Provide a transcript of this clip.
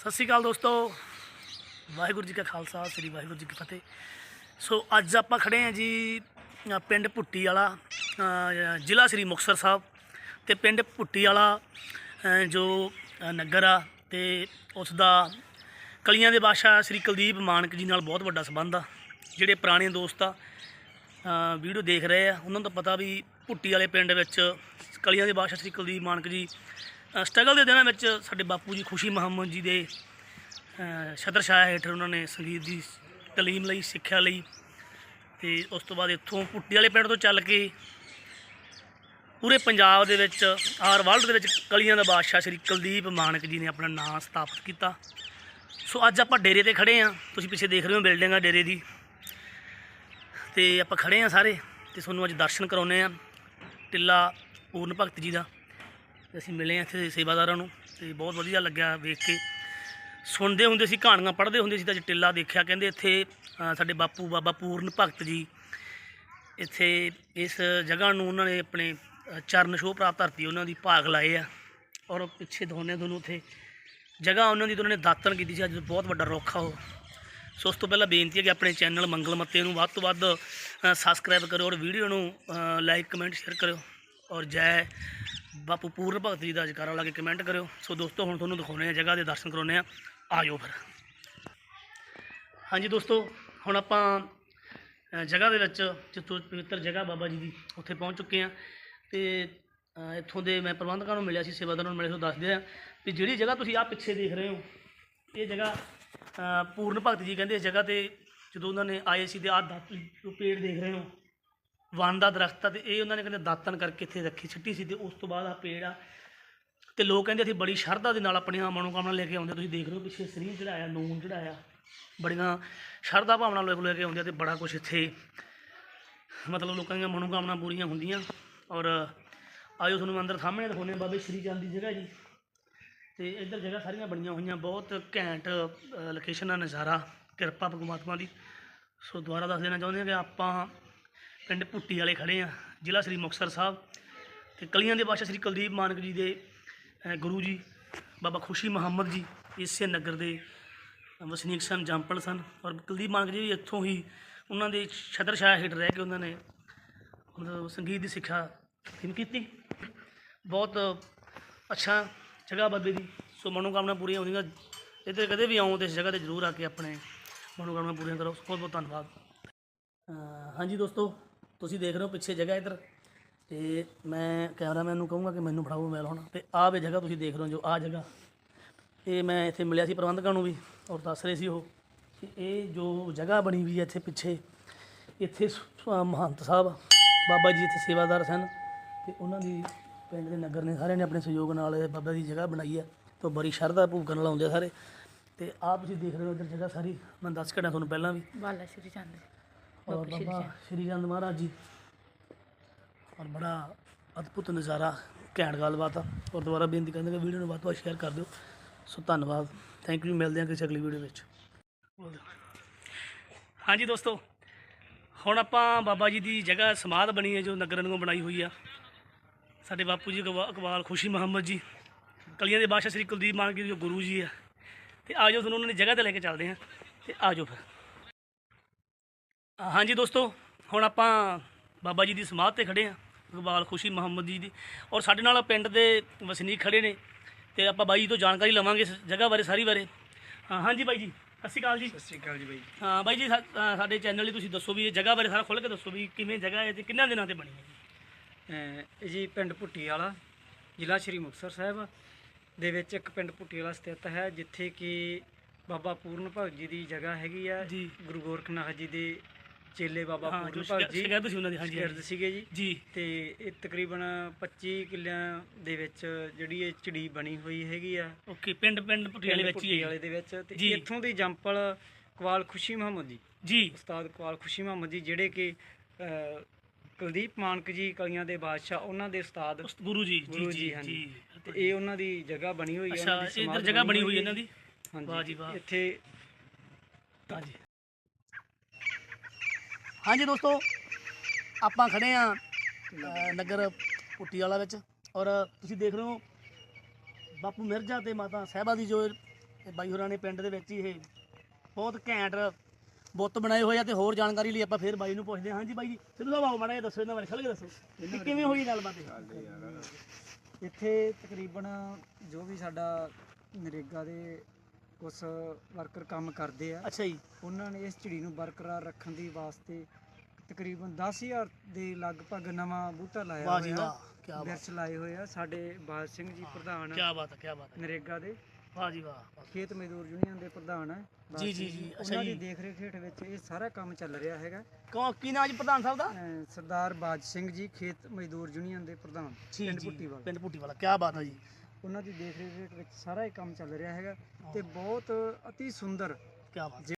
ਸਤਿ ਸ਼੍ਰੀ ਅਕਾਲ ਦੋਸਤੋ। ਵਾਹਿਗੁਰੂ ਜੀ ਕਾ ਖਾਲਸਾ, ਸ੍ਰੀ ਵਾਹਿਗੁਰੂ ਜੀ ਕੀ ਫਤਿਹ। ਸੋ ਅੱਜ ਆਪਾਂ ਖੜੇ ਹਾਂ ਜੀ ਪਿੰਡ ਭੁੱਟੀ ਵਾਲਾ ਜ਼ਿਲ੍ਹਾ ਸ੍ਰੀ ਮੁਕਤਸਰ ਸਾਹਿਬ ਤੇ ਪਿੰਡ ਭੁੱਟੀ ਵਾਲਾ ਜੋ ਨਗਰ ਆ ਤੇ ਉਸ ਦਾ ਕਲੀਆਂ ਦੇ ਬਾਦਸ਼ਾਹ ਸ੍ਰੀ ਕੁਲਦੀਪ ਮਾਨਕ ਜੀ ਨਾਲ ਬਹੁਤ ਵੱਡਾ ਸੰਬੰਧ ਆ। ਜਿਹੜੇ ਪੁਰਾਣੇ ਦੋਸਤ ਆ ਵੀਡੀਓ ਦੇਖ ਰਹੇ ਆ, ਉਹਨਾਂ ਨੂੰ ਤਾਂ ਪਤਾ ਵੀ ਭੁੱਟੀ ਵਾਲੇ ਪਿੰਡ ਵਿੱਚ ਕਲੀਆਂ ਦੇ ਬਾਦਸ਼ਾਹ ਸ੍ਰੀ ਕੁਲਦੀਪ ਮਾਨਕ ਜੀ ਸਟਰਗਲ ਦੇ ਦਿਨਾਂ ਵਿੱਚ ਸਾਡੇ ਬਾਪੂ ਜੀ ਖੁਸ਼ੀ ਮੁਹੰਮਦ ਜੀ ਦੇ ਅ, ਛਤਰ ਛਾਇਆ ਹੇਠ ਉਹਨਾਂ ਨੇ ਸੰਗੀਤ ਦੀ ਤਾਲੀਮ ਲਈ ਸਿੱਖਿਆ ਲਈ ਤੇ ਉਸ ਤੋਂ ਬਾਅਦ ਇੱਥੋਂ ਪੁੱਟੀ ਵਾਲੇ ਪਿੰਡ ਤੋਂ ਚੱਲ ਕੇ ਪੂਰੇ ਪੰਜਾਬ ਦੇ ਵਿੱਚ ਆਰ ਵਰਲਡ ਦੇ ਵਿੱਚ ਕਲੀਆਂ ਦਾ ਬਾਦਸ਼ਾਹ ਸ੍ਰੀ ਕੁਲਦੀਪ ਮਾਨਕ ਜੀ ਨੇ ਆਪਣਾ ਨਾਮ ਸਥਾਪਿਤ ਕੀਤਾ। ਸੋ ਅੱਜ ਆਪਾਂ ਡੇਰੇ ਤੇ ਖੜੇ ਆ ਤੁਸੀਂ ਪਿੱਛੇ ਦੇਖ ਰਹੇ ਹੋ ਬਿਲਡਿੰਗ ਆ ਡੇਰੇ ਦੀ। ਤੇ ਆਪਾਂ ਖੜੇ ਆ ਸਾਰੇ ਤੇ ਤੁਹਾਨੂੰ ਅੱਜ ਦਰਸ਼ਨ ਕਰਾਉਨੇ ਆ ਟਿੱਲਾ ਪੂਰਨ ਭਗਤ ਜੀ ਦਾ। ਅਸੀਂ ਮਿਲੇ ਆ ਇੱਥੇ ਸੇਵਾਦਾਰਾਂ ਨੂੰ ਤੇ ਬਹੁਤ ਵਧੀਆ ਲੱਗਿਆ ਵੇਖ ਕੇ। ਸੁਣਦੇ ਹੁੰਦੇ ਸੀ, ਕਹਾਣੀਆਂ ਪੜ੍ਹਦੇ ਹੁੰਦੇ ਸੀ ਤਾਂ ਅੱਜ ਟਿੱਲਾ ਦੇਖਿਆ। ਕਹਿੰਦੇ ਇੱਥੇ ਸਾਡੇ ਬਾਪੂ, ਬਾਬਾ ਪੂਰਨ ਭਗਤ ਜੀ, ਇੱਥੇ ਇਸ ਜਗ੍ਹਾ ਨੂੰ ਉਹਨਾਂ ਨੇ ਆਪਣੇ ਚਰਨ ਸ਼ੋਅ ਪ੍ਰਾਪਤ ਧਰਤੀ ਉਹਨਾਂ ਦੀ ਭਾਗ ਲਾਏ ਆ। ਔਰ ਪਿੱਛੇ ਦੋਨੇ ਦੋਨੋਂ ਤੁਹਾਨੂੰ ਉੱਥੇ। ਜਗ੍ਹਾ ਉਹਨਾਂ ਦੀ ਤਾਂ ਉਹਨਾਂ ਨੇ ਦਾਤਨ ਕੀਤੀ ਸੀ, ਅੱਜ ਬਹੁਤ ਵੱਡਾ ਰੁੱਖ ਆ ਉਹ। ਸੋ ਉਸ ਤੋਂ ਪਹਿਲਾਂ ਬੇਨਤੀ ਹੈ ਕਿ ਆਪਣੇ ਚੈਨਲ ਮੰਗਲ ਮੱਤੇ ਨੂੰ ਵੱਧ ਤੋਂ ਵੱਧ ਸਬਸਕ੍ਰਾਈਬ ਕਰੋ ਔਰ ਵੀਡੀਓ ਨੂੰ ਲਾਈਕ ਕਮੈਂਟ ਸ਼ੇਅਰ ਕਰਿਓ। ਔਰ ਜੈ ਬਾਪੂ ਪੂਰਨ ਭਗਤ ਜੀ ਦਾ ਜਕਾਰਾ ਲਾ ਕੇ ਕਮੈਂਟ ਕਰਿਓ। ਸੋ ਦੋਸਤੋ, ਹੁਣ ਤੁਹਾਨੂੰ ਦਿਖਾਉਂਦੇ ਆ ਜਗ੍ਹਾ ਦੇ ਦਰਸ਼ਨ ਕਰਾਉਂਦੇ ਆ ਆਜੋ ਫਿਰ। ਹਾਂਜੀ ਦੋਸਤੋ, ਹੁਣ ਆਪਾਂ ਜਗ੍ਹਾ ਦੇ ਵਿੱਚ ਜਿੱਥੋਂ ਪਵਿੱਤਰ ਜਗ੍ਹਾ ਬਾਬਾ ਜੀ ਦੀ ਉੱਥੇ ਪਹੁੰਚ ਚੁੱਕੇ ਆ ਤੇ ਇੱਥੋਂ ਦੇ ਮੈਂ ਪ੍ਰਬੰਧਕਾਂ ਨੂੰ ਮਿਲਿਆ ਸੀ, ਸੇਵਾਦਾਰਾਂ ਨੂੰ ਮਿਲੇ ਸੋ ਦੱਸਦੇ ਆ ਵੀ ਜਿਹੜੀ ਜਗ੍ਹਾ ਤੁਸੀਂ ਆ ਪਿੱਛੇ ਦੇਖ ਰਹੇ ਹੋ, ਇਹ ਜਗ੍ਹਾ ਪੂਰਨ ਭਗਤ ਜੀ ਕਹਿੰਦੇ ਇਸ ਜਗ੍ਹਾ ਤੇ ਜਦੋਂ ਉਹਨਾਂ ਨੇ ਆਏ ਸੀ ਤੇ ਆਹ ਦਾਤ ਜੋ ਪੇੜ ਦੇਖ ਰਹੇ ਹੋ। ਵਨ ਦਾ ਦਰਖਤ ਆ ਤੇ ਇਹ ਉਹਨਾਂ ਨੇ ਕਹਿੰਦੇ ਦਾਤਨ ਕਰਕੇ ਇੱਥੇ ਰੱਖੀ, ਛਿੱਟੀ ਸੀ ਤੇ ਉਸ ਤੋਂ ਬਾਅਦ ਆ ਪੇੜ ਆ। ਤੇ ਲੋਕ ਕਹਿੰਦੇ ਅਸੀਂ ਬੜੀ ਸ਼ਰਧਾ ਦੇ ਨਾਲ ਆਪਣੀਆਂ ਮਨੋਕਾਮਨਾ ਲੈ ਕੇ ਆਉਂਦੇ ਤੁਸੀਂ ਦੇਖ ਰਹੇ ਹੋ ਪਿੱਛੇ ਸਰੀਰ ਚੜਾਇਆ ਨੂਨ ਚੜਾਇਆ ਬੜੀਆਂ ਸ਼ਰਧਾ ਭਾਵਨਾ ਲੋਕ ਲੈ ਕੇ ਆਉਂਦੇ ਆ ਤੇ ਬੜਾ ਕੁਝ ਇੱਥੇ ਮਤਲਬ ਲੋਕਾਂ ਦੀਆਂ ਮਨੋਕਾਮਨਾ ਪੂਰੀਆਂ ਹੁੰਦੀਆਂ। ਔਰ ਆਇਓ ਤੁਹਾਨੂੰ ਅੰਦਰ ਸਾਹਮਣੇ ਦਿਖਾਉਂਦੇ ਹਾਂ ਬਾਬੇ ਸ਼੍ਰੀ ਚੰਦ ਦੀ ਜਗ੍ਹਾ ਜੀ। ਤੇ ਇੱਧਰ ਜਗ੍ਹਾ ਸਾਰੀਆਂ ਬਣੀਆਂ ਹੋਈਆਂ, ਬਹੁਤ ਘੈਂਟ ਲੋਕੇਸ਼ਨ ਆ, ਨਜ਼ਾਰਾ, ਕਿਰਪਾ ਪਰਮਾਤਮਾ ਦੀ। ਸੋ ਦੁਬਾਰਾ ਦੱਸ ਦੇਣਾ ਚਾਹੁੰਦੇ ਹਾਂ ਕਿ ਆਪਾਂ ਪਿੰਡ ਪੁੱਟੀ ਵਾਲੇ ਖੜੇ ਆ, ਜ਼ਿਲ੍ਹਾ ਸ੍ਰੀ ਮੁਕਤਸਰ ਸਾਹਿਬ। ਤੇ ਕਲੀਆਂ ਦੇ ਬਾਦਸ਼ਾਹ ਸ੍ਰੀ ਕੁਲਦੀਪ ਮਾਨਕ ਜੀ ਦੇ ਗੁਰੂ ਜੀ, ਬਾਬਾ ਖੁਸ਼ੀ ਮੁਹੰਮਦ ਜੀ ਇਸੇ ਨਗਰ ਦੇ ਵਸਨੀਕ ਸਨ ਜੰਪਲ ਸਨ। ਔਰ ਕੁਲਦੀਪ ਮਾਨਕ ਜੀ ਵੀ ਇੱਥੋਂ ਹੀ ਉਹਨਾਂ ਦੇ ਛਤਰ ਛਾਇਆ ਹੇਠ ਰਹਿ ਕੇ ਉਹਨਾਂ ਨੇ ਮਤਲਬ ਸੰਗੀਤ ਦੀ ਸਿੱਖਿਆ ਹਾਸਿਲ ਕੀਤੀ। ਬਹੁਤ ਅੱਛਾ ਜਗ੍ਹਾ ਬਾਬੇ ਦੀ। ਸੋ ਮਨੋਕਾਮਨਾ ਪੂਰੀਆਂ ਹੁੰਦੀਆਂ। ਇੱਥੇ ਕਦੇ ਵੀ ਆਉਂ ਤੇ ਇਸ ਜਗ੍ਹਾ ਤੇ ਜ਼ਰੂਰ ਆ ਕੇ ਆਪਣੇ ਮਨੋਕਾਮਨਾ ਪੂਰੀਆਂ ਕਰੋ। ਬਹੁਤ ਬਹੁਤ ਧੰਨਵਾਦ ਹਾਂਜੀ ਦੋਸਤੋ ਤੁਸੀਂ ਦੇਖ ਰਹੇ ਹੋ ਪਿੱਛੇ ਜਗ੍ਹਾ ਇੱਧਰ ਤੇ ਮੈਂ ਕੈਮਰਾਮੈਨ ਨੂੰ ਕਹੂੰਗਾ ਕਿ ਮੈਨੂੰ ਫੜਾਓ ਮੋਬਾਈਲ ਹੁਣ ਤੇ ਆਹ ਵੇ ਜਗ੍ਹਾ ਤੁਸੀਂ ਦੇਖ ਰਹੇ ਹੋ ਜੋ ਆਹ ਜਗ੍ਹਾ। ਇਹ ਮੈਂ ਇੱਥੇ ਮਿਲਿਆ ਸੀ ਪ੍ਰਬੰਧਕਾਂ ਨੂੰ ਵੀ ਔਰ ਦੱਸ ਰਹੇ ਸੀ ਉਹ ਕਿ ਇਹ ਜੋ ਜਗ੍ਹਾ ਬਣੀ ਹੋਈ ਹੈ ਇੱਥੇ ਪਿੱਛੇ, ਇੱਥੇ ਮਹੰਤ ਸਾਹਿਬ, ਬਾਬਾ ਜੀ ਇੱਥੇ ਸੇਵਾਦਾਰ ਸਨ ਤੇ ਉਹਨਾਂ ਦੀ ਪਿੰਡ ਦੇ ਨਗਰ ਨੇ ਸਾਰਿਆਂ ਨੇ ਆਪਣੇ ਸਹਿਯੋਗ ਨਾਲ ਬਾਬਾ ਦੀ ਜਗ੍ਹਾ ਬਣਾਈ ਹੈ ਤੇ ਉਹ ਬੜੀ ਸ਼ਰਧਾ ਭੂਕਣ ਨਾਲ ਆਉਂਦੇ ਆ ਸਾਰੇ। ਤੇ ਆਪ ਤੁਸੀਂ ਦੇਖ ਰਹੇ ਹੋ ਇੱਧਰ ਜਗ੍ਹਾ ਸਾਰੀ, ਮੈਂ ਦੱਸ ਕੇ ਤੁਹਾਨੂੰ ਪਹਿਲਾਂ ਵੀ। ਬਾਲਾ ਸ਼੍ਰੀ ਚੰਦ। ਔਰ ਬਾਬਾ ਸ਼੍ਰੀ ਚੰਦ ਮਹਾਰਾਜ ਜੀ ਔਰ ਬੜਾ ਅਦਭੁਤ ਨਜ਼ਾਰਾ ਘੈਂਟ ਗੱਲਬਾਤ ਆ ਔਰ ਦੁਬਾਰਾ ਬੇਨਤੀ ਕਰਦੇ ਕਿ ਵੀਡੀਓ ਨੂੰ ਵੱਧ ਤੋਂ ਵੱਧ ਸ਼ੇਅਰ ਕਰ ਦਿਓ ਸੋ ਧੰਨਵਾਦ ਥੈਂਕ ਯੂ ਮਿਲਦੇ ਹਾਂ ਕਿਸੇ ਅਗਲੀ ਵੀਡੀਓ ਵਿੱਚ ਹਾਂਜੀ ਦੋਸਤੋ ਹੁਣ ਆਪਾਂ ਬਾਬਾ ਜੀ ਦੀ ਜਗ੍ਹਾ ਸਮਾਧ ਬਣੀ ਹੈ ਜੋ ਨਗਰ ਨੂੰ ਬਣਾਈ ਹੋਈ ਆ ਸਾਡੇ ਬਾਪੂ ਜੀ ਇਕਬਾਲ ਖੁਸ਼ੀ ਮੁਹੰਮਦ ਜੀ ਕਲੀਆਂ ਦੇ ਬਾਦਸ਼ਾਹ ਸ੍ਰੀ ਕੁਲਦੀਪ ਮਾਨਕ ਜੀ ਜੋ ਗੁਰੂ ਜੀ ਆ ਤੇ ਆਜੋ ਤੁਹਾਨੂੰ ਉਹਨਾਂ ਦੀ ਜਗ੍ਹਾ ਤੇ ਲੈ ਕੇ ਚੱਲਦੇ ਹਾਂ ਤੇ ਆਜੋ ਫਿਰ ਹਾਂਜੀ ਦੋਸਤੋ ਹੁਣ ਆਪਾਂ ਬਾਬਾ ਜੀ ਦੀ ਸਮਾਧ ਤੇ ਖੜੇ ਆ ਇਕਬਾਲ ਖੁਸ਼ੀ ਮੁਹੰਮਦ ਜੀ ਦੀ। ਔਰ ਸਾਡੇ ਨਾਲ ਪਿੰਡ ਦੇ ਵਸਨੀਕ ਖੜੇ ਨੇ ਤੇ ਆਪਾਂ ਬਾਈ ਜੀ ਤੋਂ ਜਾਣਕਾਰੀ ਲਵਾਂਗੇ ਇਸ ਜਗ੍ਹਾ ਬਾਰੇ ਸਾਰੀ ਬਾਰੇ। ਹਾਂ ਹਾਂਜੀ ਬਾਈ ਜੀ ਸਤਿ ਸ਼੍ਰੀ ਅਕਾਲ ਜੀ। ਸਤਿ ਸ਼੍ਰੀ ਅਕਾਲ ਜੀ ਬਾਈ ਹਾਂ ਬਾਈ ਜੀ ਸਾ- ਅ, ਸਾਡੇ ਚੈਨਲ ਲਈ ਤੁਸੀਂ ਦੱਸੋ ਵੀ ਇਹ ਜਗ੍ਹਾ ਬਾਰੇ ਸਾਰਾ ਖੁੱਲ੍ਹ ਕੇ ਦੱਸੋ ਵੀ ਕਿਵੇਂ ਜਗ੍ਹਾ ਹੈ ਤੇ ਕਿੰਨਾਂ ਦਿਨਾਂ ਤੇ ਬਣੀ ਹੈ ਜੀ? ਅਹ ਇਹ ਜੀ ਪਿੰਡ ਭੁੱਟੀ ਵਾਲਾ ਜ਼ਿਲ੍ਹਾ ਸ਼੍ਰੀ ਮੁਕਤਸਰ ਸਾਹਿਬ ਦੇ ਵਿੱਚ ਇੱਕ ਪਿੰਡ ਭੁੱਟੀ ਵਾਲਾ ਸਥਿਤ ਹੈ ਜਿੱਥੇ ਕਿ ਬਾਬਾ ਪੂਰਨ ਭਗਤ ਜੀ ਦੀ ਜਗ੍ਹਾ ਹੈਗੀ ਆ। ਜੀ। ਗੁਰੂ ਗੋਰਖਨਾਥ ਜੀ ਦੇ ਚੇਲੇ ਬਾਬਾ ਹਾਂ ਜੋ ਪੂਰਨ ਭਗਤ ਜੀ ਸ਼ਿਕਾਇਤ ਸੀ ਉਹਨਾਂ ਦੀ ਹਾਂਜੀ ਸ਼ਗਿਰਦ। ਸੀਗੇ ਜੀ। ਜੀ। ਤੇ ਇਹ ਤਕਰੀਬਨ 25 ਕਿੱਲਿਆਂ ਦੇ ਵਿੱਚ ਜਿਹੜੀ ਇਹ ਚੜੀ ਬਣੀ ਹੋਈ ਹੈਗੀ ਆ। ਓਕੇ ਪਿੰਡ ਪਿੰਡ ਪਟਿਆਲੇ ਵਿੱਚ ਹੀ ਵਾਲੇ ਦੇ ਵਿੱਚ ਤੇ ਜੀ। ਇੱਥੋਂ ਦੀ ਜੰਪਲ ਕਵਾਲ ਖੁਸ਼ੀ ਮੁਹੰਮਦ ਜੀ। ਜੀ। ਉਸਤਾਦ ਕਵਾਲ ਖੁਸ਼ੀ ਮੁਹੰਮਦ ਜੀ ਜਿਹੜੇ ਕਿ ਅਹ, ਕੁਲਦੀਪ ਮਾਨਕ ਜੀ ਕਲੀਆਂ ਦੇ ਬਾਦਸ਼ਾਹ ਉਹਨਾਂ ਦੇ ਉਸਤਾਦ ਉਸ ਗੁਰੂ ਜੀ ਜੀ ਗੁਰੂ ਜੀ ਜੀ, ਹਾਂਜੀ। ਜੀ। ਤੇ ਇਹ ਉਹਨਾਂ ਦੀ ਜਗ੍ਹਾ ਬਣੀ ਹੋਈ ਹੈ ਅੱਛਾ ਉਹਨਾਂ ਦੀ ਇੱਧਰ ਸਮਾਧ ਜਗ੍ਹਾ ਬਣੀ ਹੋਈ ਹੈ। ਇਹਨਾਂ ਦੀ? ਹਾਂਜੀ। ਵਾਹ ਜੀ ਵਾਹ। ਇੱਥੇ ਹਾਂਜੀ। ਹਾਂਜੀ ਦੋਸਤੋ ਆਪਾਂ ਖੜੇ ਆ ਨਗਰ ਪੁੱਟੀ ਵਾਲਾ ਵਿੱਚ। ਔਰ ਤੁਸੀਂ ਦੇਖ ਰਹੇ ਹੋ ਬਾਪੂ ਮਿਰਜ਼ਾ ਤੇ ਮਾਤਾ ਸਾਹਿਬਾ ਦੀ ਜੋ ਬਾਈ ਹੋਰਾਂ ਨੇ ਪਿੰਡ ਦੇ ਵਿੱਚ ਹੀ ਇਹ ਬਹੁਤ ਘੈਂਟ ਬੁੱਤ ਬਣਾਏ ਹੋਏ ਆ ਤੇ ਹੋਰ ਜਾਣਕਾਰੀ ਲਈ ਆਪਾਂ ਫੇਰ ਬਾਈ ਨੂੰ ਪੁੱਛਦੇ ਹਾਂ। ਹਾਂਜੀ ਬਾਈ ਜੀ ਸਿੱਧੂ ਸਾਹਿਬ ਆਓ ਮਾੜਾ ਜਿਹਾ ਦੱਸੋ ਇਹਨਾਂ ਬਾਰੇ ਖੁੱਲ੍ਹ ਕੇ ਦੱਸੋ। ਕਿ ਕਿਵੇਂ ਹੋਈ ਗੱਲਬਾਤ ਇਹ? ਇੱਥੇ ਤਕਰੀਬਨ ਜੋ ਵੀ ਸਾਡਾ ਨਰੇਗਾ ਦੇ ਕੁਝ ਵਰਕਰ ਕੰਮ ਕਰਦੇ ਆ। ਅੱਛਾ ਜੀ। ਉਹਨਾਂ ਨੇ ਇਸ ਝਿੜੀ ਨੂੰ ਬਰਕਰਾਰ ਰੱਖਣ ਦੀ ਵਾਸਤੇ ਤਕਰੀਬਨ 10000 ਦੇ ਲਗਭਗ ਨਵਾਂ ਬੂਟਾ ਲਾਇਆ ਵਾਹ ਜੀ ਹੋਇਆ। ਵਾਹ ਕੀ ਬਾਤ। ਬਿਰਚ ਲਾਏ ਹੋਏ ਆ ਸਾਡੇ ਬਾਜ ਸਿੰਘ ਜੀ ਪ੍ਰਧਾਨ ਕੀ ਬਾਤ ਹੈ ਕੀ ਬਾਤ ਹੈ। ਨਰੇਗਾ ਦੇ। ਵਾਹ ਜੀ ਵਾਹ ਖੇਤ ਮਜ਼ਦੂਰ ਯੂਨੀਅਨ ਦੇ ਪ੍ਰਧਾਨ ਹੈ ਬਾਜ ਜੀ, ਜੀ, ਸਿੰਘ ਜੀ, ਅੱਛਾ ਉਹਨਾਂ ਦੀ ਜੀ। ਦੇਖ ਰੇਖ ਹੇਠ ਵਿੱਚ ਇਹ ਸਾਰਾ ਕੰਮ ਚੱਲ ਰਿਹਾ ਹੈਗਾ। ਕੌਣ ਕੀ ਨਾਮ ਜੀ ਪ੍ਰਧਾਨ ਸਾਹਿਬ ਦਾ? ਅਹ ਸਰਦਾਰ ਬਾਜ ਸਿੰਘ ਜੀ ਖੇਤ ਮਜ਼ਦੂਰ ਯੂਨੀਅਨ ਦੇ ਪ੍ਰਧਾਨ ਪਿੰਡ ਪੁੱਟੀਵਾਲ ਪਿੰਡ ਪੁੱਟੀ ਵਾਲਾ ਕੀ ਬਾਤ ਹੈ ਜੀ। ਉਹਨਾਂ ਦੀ ਦੇਖ ਰੇਖ ਹੇਠ ਵਿੱਚ ਸਾਰਾ ਇਹ ਕੰਮ ਚੱਲ ਰਿਹਾ ਹੈਗਾ ਤੇ ਬਹੁਤ ਅਤੀ ਸੁੰਦਰ ਕੀ ਬਾਤ